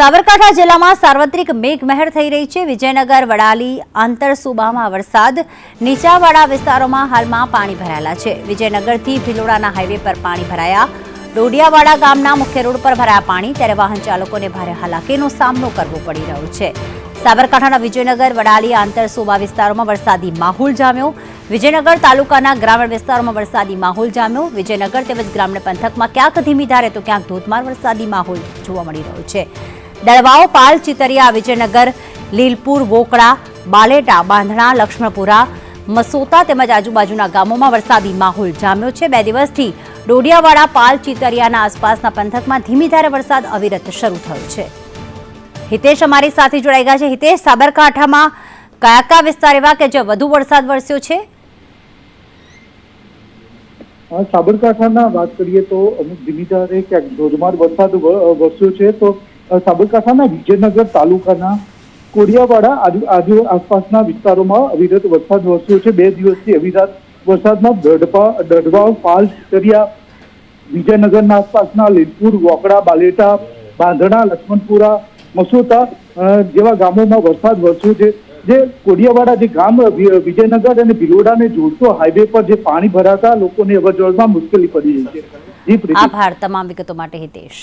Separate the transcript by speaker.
Speaker 1: સાબરકાંઠા જિલ્લામાં સાર્વત્રિક મેઘમહેર થઈ રહી છે. વિજયનગર, વડાલી આંતરસુબામાં વરસાદ. નીચાવાળા વિસ્તારોમાં હાલમાં પાણી ભરાયેલા છે. વિજયનગરથી ભિલોડાના હાઈવે પર પાણી ભરાયા. ડોડિયાવાડા ગામના મુખ્ય રોડ પર ભરાયા પાણી. ત્યારે વાહન ચાલકોને ભારે હાલાકીનો સામનો કરવો પડી રહ્યો છે. સાબરકાંઠાના વિજયનગર, વડાલી આંતરસુબા વિસ્તારોમાં વરસાદી માહોલ જામ્યો. વિજયનગર તાલુકાના ગ્રામીણ વિસ્તારોમાં વરસાદી માહોલ જામ્યો. વિજયનગર તેમજ ગ્રામ્ય પંથકમાં ક્યાંક ધીમી ધારે તો ક્યાંક ધોધમાર વરસાદી માહોલ જોવા મળી રહ્યો છે. દળવાઓ, પાલ, ચિતરિયા, વિજયનગર, લીલપુર વોકડા બાલેટા, બાંધણા, લક્ષ્મણપુરા, મસોતા તેમજ આજુબાજુના ગામોમાં વરસાદી માહોલ જામ્યો છે. બે દિવસથી ડોડિયાવાડા, પાલ, ચિતરિયાના આસપાસના પંથકમાં ધીમી ધારે વરસાદ અવિરત શરૂ થયો છે. હિતેશ અમારી સાથે જોડાઈ ગયા છે. હિતેશ, સાબરકાંઠામાં કયા કયા વિસ્તાર એવા કે જે વધુ વરસાદ વરસ્યો છે?
Speaker 2: સાબરકાંઠાના વાત કરીએ તો અમુક ધીમી ધારે ક્યાંક ધોધમાર વરસાદ વરસ્યો છે. તો સાબરકાંઠાના વિજયનગર તાલુકાના કોડિયાવાડા આજુ આજુ આસપાસના વિસ્તારોમાં અવિરત વરસાદ વરસ્યો છે. બે દિવસથી અવિરત વરસાદમાં દઢપા દઢવાવ પાલ ચરિયા વિજયનગરના આસપાસના લીલપુર વોકડા, બાલેટા, બાંધણા, લક્ષ્મણપુરા, મસોતા જેવા ગામોમાં વરસાદ વરસ્યો છે. જે કોડિયાવાડા જે ગામ વિજયનગર અને ભિલોડાને જોડતો હાઈવે પર જે પાણી ભરાતા લોકોને અવરજવરમાં મુશ્કેલી પડી રહી છે.
Speaker 1: આભાર તમામ વિગતો માટે હિતેશ.